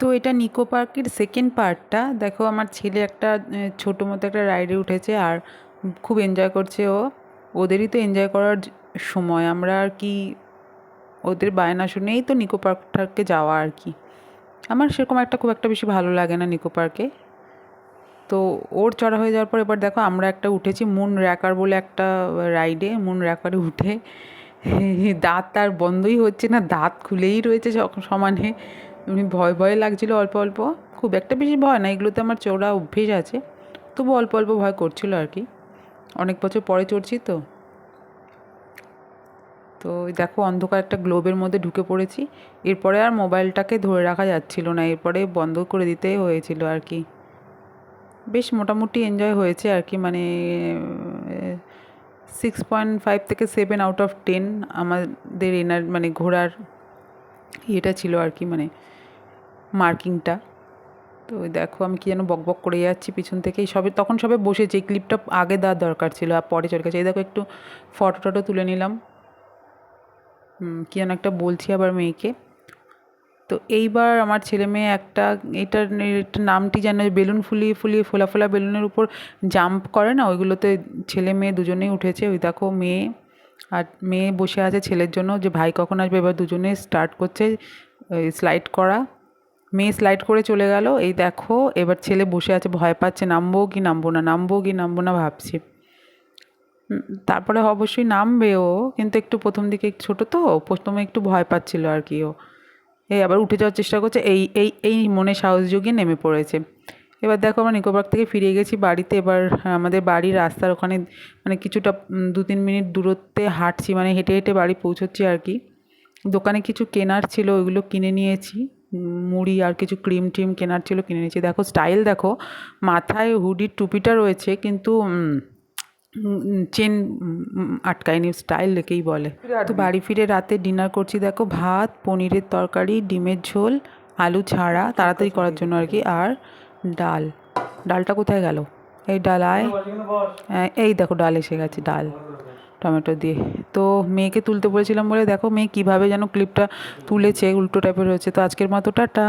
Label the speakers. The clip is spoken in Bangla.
Speaker 1: তো এটা নিকো পার্কের সেকেন্ড পার্টটা দেখো, আমার ছেলে একটা ছোটো মতো একটা রাইডে উঠেছে আর খুব এনজয় করছে ও। ওদেরই তো এনজয় করার সময়। আমরা আর কি ওদের বায়না শুনেই তো নিকো পার্কটাকে যাওয়া আর কি। আমার সেরকম একটা খুব একটা বেশি ভালো লাগে না নিকো পার্কে তো ওর চড়া হয়ে যাওয়ার পর এবার দেখো, আমরা একটা উঠেছি মুন র্যাকার বলে একটা রাইডে মুন র্যাকারে উঠে দাঁত তার বন্ধই হচ্ছে না, দাঁত খুলেই রয়েছে সমানে। এমনি ভয় ভয় লাগছিল অল্প অল্প। খুব একটা বেশি ভয় না, এগুলোতে আমার চড়া অভ্যেস আছে। তবু অল্প অল্প ভয় করছিল আর কি। অনেক বছর পরে চড়ছি তো। তো দেখো, অন্ধকার একটা গ্লোবের মধ্যে ঢুকে পড়েছি। এরপরে আর মোবাইলটাকে ধরে রাখা যাচ্ছিল না, এরপরে বন্ধ করে দিতে হয়েছিল আর কি। বেশ মোটামুটি এনজয় হয়েছে আর কি মানে সিক্স পয়েন্ট ফাইভ থেকে সেভেন আউট অফ টেন আমাদের এনার মানে ঘোরার ইয়েটা ছিল আর কি মানে মার্কিংটা। তো দেখো আমি কি যেন বক বক করে যাচ্ছি পিছন থেকেই। সবে, তখন সবে বসেছে, এই ক্লিপটা আগে দেওয়ার দরকার ছিল আর পরে চলে গেছে। এই দেখো একটু ফটো টটো তুলে নিলাম। কি যেন একটা বলছি আবার মেয়েকে। তো এইবার আমার ছেলে মেয়ে একটা এটার নামটি যেন বেলুন ফুলিয়ে ফুলিয়ে, ফোলা ফোলা বেলুনের উপর জাম্প করে না, ওইগুলোতে ছেলে মেয়ে দুজনেই উঠেছে। ওই দেখো মেয়ে আর মেয়ে বসে আছে ছেলের জন্য, যে ভাই কখন আসবে? এবার দুজনে স্টার্ট করছে স্লাইড করা। মেয়ে স্লাইড করে চলে গেল, এই দেখো, এবার ছেলে বসে আছে, ভয় পাচ্ছে, নামবো কি নামবো না, নামবো কি নামবো না ভাবছে। তারপরে অবশ্যই নামবে ও, কিন্তু একটু প্রথম দিকে ছোটো তো, প্রথমে একটু ভয় পাচ্ছিল আর কি ও। এই আবার উঠে যাওয়ার চেষ্টা করছে, এই এই এই মনে সাহস জুগিয়ে নেমে পড়েছে। এবার দেখো আমরা নিকো পার্ক থেকে ফিরে গেছি বাড়িতে। এবার আমাদের বাড়ির রাস্তার ওখানে মানে কিছুটা দু তিন মিনিট দূরত্বে হাঁটছি মানে হেঁটে হেঁটে বাড়ি পৌঁছচ্ছি আর কি। দোকানে কিছু কেনার ছিল ওইগুলো কিনে নিয়েছি। মুড়ি আর কিছু ক্রিম ট্রিম কেনার ছিল কিনে নিয়েছি। দেখো স্টাইল দেখো মাথায় হুডির টুপিটা রয়েছে কিন্তু চেন আটকায়নি স্টাইল একেই বলে। তো বাড়ি ফিরে রাতে ডিনার করছি দেখো ভাত পনিরের তরকারি ডিমের ঝোল আলু ছাড়া তাড়াতাড়ি করার জন্য আর কি। আর ডাল। ডালটা কোথায় গেল? এই ডাল আয়। হ্যাঁ, এই দেখো ডাল এসে গেছে ডাল। টমেটো দিয়ে। তো মেয়েকে তুলতে বলেছিলাম বলে দেখো মেয়ে কীভাবে যেন ক্লিপটা তুলেছে উল্টো টাইপের হয়েছে। তো আজকের মতো টাটা।